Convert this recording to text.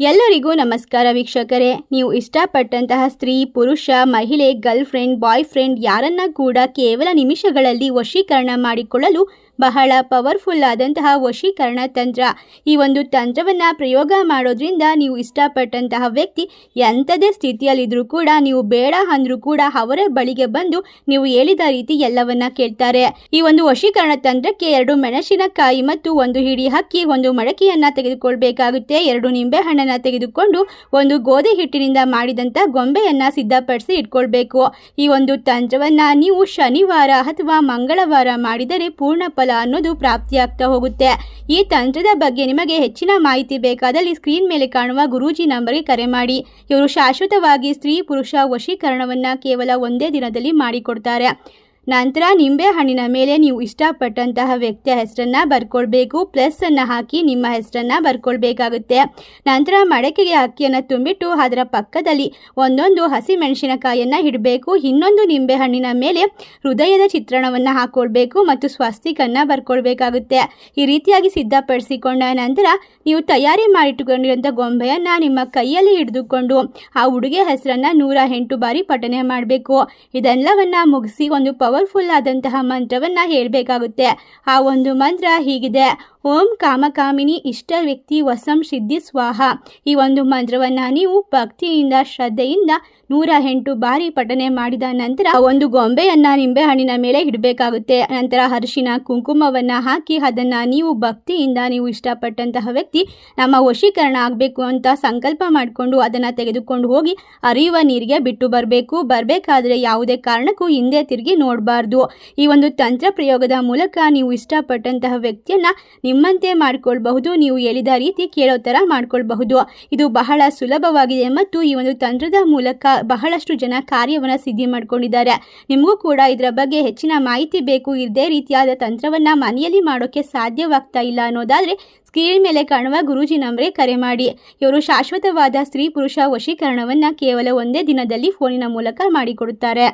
ಎಲ್ಲರಿಗೂ ನಮಸ್ಕಾರ ವೀಕ್ಷಕರೇ. ನೀವು ಇಷ್ಟಪಟ್ಟಂತಹ ಸ್ತ್ರೀ, ಪುರುಷ, ಮಹಿಳೆ ಗರ್ಲ್ ಫ್ರೆಂಡ್ ಬಾಯ್ ಫ್ರೆಂಡ್ ಯಾರನ್ನ ಕೂಡ ಕೇವಲ ನಿಮಿಷಗಳಲ್ಲಿ ವಶೀಕರಣ ಮಾಡಿಕೊಳ್ಳಲು ಬಹಳ ಪವರ್ಫುಲ್ ಆದಂತಹ ವಶೀಕರಣ ತಂತ್ರ. ಈ ಒಂದು ತಂತ್ರವನ್ನು ಪ್ರಯೋಗ ಮಾಡೋದ್ರಿಂದ ನೀವು ಇಷ್ಟಪಟ್ಟಂತಹ ವ್ಯಕ್ತಿ ಎಂಥದೇ ಸ್ಥಿತಿಯಲ್ಲಿದ್ದರೂ ಕೂಡ ನೀವು ಬೇಡ ಅಂದರೂ ಕೂಡ ಅವರ ಬಳಿಗೆ ಬಂದು ನೀವು ಹೇಳಿದ ರೀತಿ ಎಲ್ಲವನ್ನ ಕೇಳ್ತಾರೆ. ಈ ಒಂದು ವಶೀಕರಣ ತಂತ್ರಕ್ಕೆ ಎರಡು ಮೆಣಸಿನಕಾಯಿ ಮತ್ತು ಒಂದು ಹಿಡಿ ಹಕ್ಕಿ ಒಂದು ಮಡಕೆಯನ್ನು ತೆಗೆದುಕೊಳ್ಬೇಕಾಗುತ್ತೆ. ಎರಡು ನಿಂಬೆ ಹಣ್ಣನ್ನ ತೆಗೆದುಕೊಂಡು ಒಂದು ಗೋಧಿ ಹಿಟ್ಟಿನಿಂದ ಮಾಡಿದಂಥ ಗೊಂಬೆಯನ್ನು ಸಿದ್ಧಪಡಿಸಿ ಇಟ್ಕೊಳ್ಬೇಕು. ಈ ಒಂದು ತಂತ್ರವನ್ನ ನೀವು ಶನಿವಾರ ಅಥವಾ ಮಂಗಳವಾರ ಮಾಡಿದರೆ ಪೂರ್ಣ ಫಲ ಅನ್ನೋದು ಪ್ರಾಪ್ತಿಯಾಗ್ತಾ ಹೋಗುತ್ತೆ. ಈ ತಂತ್ರದ ಬಗ್ಗೆ ನಿಮಗೆ ಹೆಚ್ಚಿನ ಮಾಹಿತಿ ಬೇಕಾದಲ್ಲಿ ಸ್ಕ್ರೀನ್ ಮೇಲೆ ಕಾಣುವ ಗುರೂಜಿ ನಂಬರ್ಗೆ ಕರೆ ಮಾಡಿ. ಇವರು ಶಾಶ್ವತವಾಗಿ ಸ್ತ್ರೀ ಪುರುಷ ವಶೀಕರಣವನ್ನು ಕೇವಲ ಒಂದೇ ದಿನದಲ್ಲಿ ಮಾಡಿಕೊಡ್ತಾರೆ. ನಂತರ ನಿಂಬೆ ಹಣ್ಣಿನ ಮೇಲೆ ನೀವು ಇಷ್ಟಪಟ್ಟಂತಹ ವ್ಯಕ್ತಿಯ ಹೆಸರನ್ನ ಬರ್ಕೊಳ್ಬೇಕು ಪ್ಲಸ್ ಅನ್ನ ಹಾಕಿ ನಿಮ್ಮ ಹೆಸರನ್ನ ಬರ್ಕೊಳ್ಬೇಕಾಗುತ್ತೆ. ನಂತರ ಮಡಕೆಗೆ ಅಕ್ಕಿಯನ್ನು ತುಂಬಿಟ್ಟು ಅದರ ಪಕ್ಕದಲ್ಲಿ ಒಂದೊಂದು ಹಸಿಮೆಣಸಿನಕಾಯಿಯನ್ನು ಇಡಬೇಕು. ಇನ್ನೊಂದು ನಿಂಬೆ ಹಣ್ಣಿನ ಮೇಲೆ ಹೃದಯದ ಚಿತ್ರಣವನ್ನು ಹಾಕೊಳ್ಬೇಕು ಮತ್ತು ಸ್ವಸ್ತಿಕನ್ನು ಬರ್ಕೊಳ್ಬೇಕಾಗುತ್ತೆ. ಈ ರೀತಿಯಾಗಿ ಸಿದ್ಧಪಡಿಸಿಕೊಂಡ ನಂತರ ನೀವು ತಯಾರಿ ಮಾಡಿಟ್ಟುಕೊಂಡಿರುವಂಥ ಗೊಂಬೆಯನ್ನು ನಿಮ್ಮ ಕೈಯಲ್ಲಿ ಹಿಡಿದುಕೊಂಡು ಆ ಹುಡುಗಿಯ ಹೆಸರನ್ನು ನೂರ ಬಾರಿ ಪಠನೆ ಮಾಡಬೇಕು. ಇದೆಲ್ಲವನ್ನು ಮುಗಿಸಿ ಒಂದು ಪವರ್ಫುಲ್ ಆದಂತಹ ಮಂತ್ರವನ್ನು ಹೇಳಬೇಕಾಗುತ್ತೆ. ಆ ಒಂದು ಮಂತ್ರ ಹೀಗಿದೆ. ಓಂ ಕಾಮಕಾಮಿನಿ ಇಷ್ಟ ವ್ಯಕ್ತಿ ವಸಂ ಸಿದ್ಧಿ ಸ್ವಾಹ. ಈ ಒಂದು ಮಂತ್ರವನ್ನು ನೀವು ಭಕ್ತಿಯಿಂದ, ಶ್ರದ್ಧೆಯಿಂದ ನೂರ ಎಂಟು ಬಾರಿ ಪಠನೆ ಮಾಡಿದ ನಂತರ ಒಂದು ಗೊಂಬೆಯನ್ನು ನಿಂಬೆ ಹಣ್ಣಿನ ಮೇಲೆ ಇಡಬೇಕಾಗುತ್ತೆ. ನಂತರ ಅರಿಶಿನ ಕುಂಕುಮವನ್ನು ಹಾಕಿ ಅದನ್ನು ನೀವು ಭಕ್ತಿಯಿಂದ, ನೀವು ಇಷ್ಟಪಟ್ಟಂತಹ ವ್ಯಕ್ತಿ ನಮ್ಮ ವಶೀಕರಣ ಆಗಬೇಕು ಅಂತ ಸಂಕಲ್ಪ ಮಾಡಿಕೊಂಡು ಅದನ್ನು ತೆಗೆದುಕೊಂಡು ಹೋಗಿ ಹರಿಯುವ ನೀರಿಗೆ ಬಿಟ್ಟು ಬರಬೇಕು. ಬರಬೇಕಾದ್ರೆ ಯಾವುದೇ ಕಾರಣಕ್ಕೂ ಹಿಂದೆ ತಿರುಗಿ ನೋಡಬಾರ್ದು. ಈ ಒಂದು ತಂತ್ರ ಪ್ರಯೋಗದ ಮೂಲಕ ನೀವು ಇಷ್ಟಪಟ್ಟಂತಹ ವ್ಯಕ್ತಿಯನ್ನ ನಿಮ್ಮಂತೆ ಮಾಡ್ಕೊಳ್ಬಹುದು, ನೀವು ಹೇಳಿದ ರೀತಿ ಕೇಳೋ ಥರ ಮಾಡ್ಕೊಳ್ಬಹುದು. ಇದು ಬಹಳ ಸುಲಭವಾಗಿದೆ ಮತ್ತು ಈ ಒಂದು ತಂತ್ರದ ಮೂಲಕ ಬಹಳಷ್ಟು ಜನ ಕಾರ್ಯವನ್ನು ಸಿದ್ಧಿ ಮಾಡಿಕೊಂಡಿದ್ದಾರೆ. ನಿಮಗೂ ಕೂಡ ಇದರ ಬಗ್ಗೆ ಹೆಚ್ಚಿನ ಮಾಹಿತಿ ಬೇಕು. ಇದೇ ರೀತಿಯಾದ ತಂತ್ರವನ್ನು ಮನೆಯಲ್ಲಿ ಮಾಡೋಕ್ಕೆ ಸಾಧ್ಯವಾಗ್ತಾ ಇಲ್ಲ ಅನ್ನೋದಾದರೆ ಸ್ಕ್ರೀನ್ ಮೇಲೆ ಕಾಣುವ ಗುರೂಜಿ ನಂಬರೇ ಕರೆ ಮಾಡಿ. ಇವರು ಶಾಶ್ವತವಾದ ಸ್ತ್ರೀ ಪುರುಷ ವಶೀಕರಣವನ್ನು ಕೇವಲ ಒಂದೇ ದಿನದಲ್ಲಿ ಫೋನಿನ ಮೂಲಕ ಮಾಡಿಕೊಡುತ್ತಾರೆ.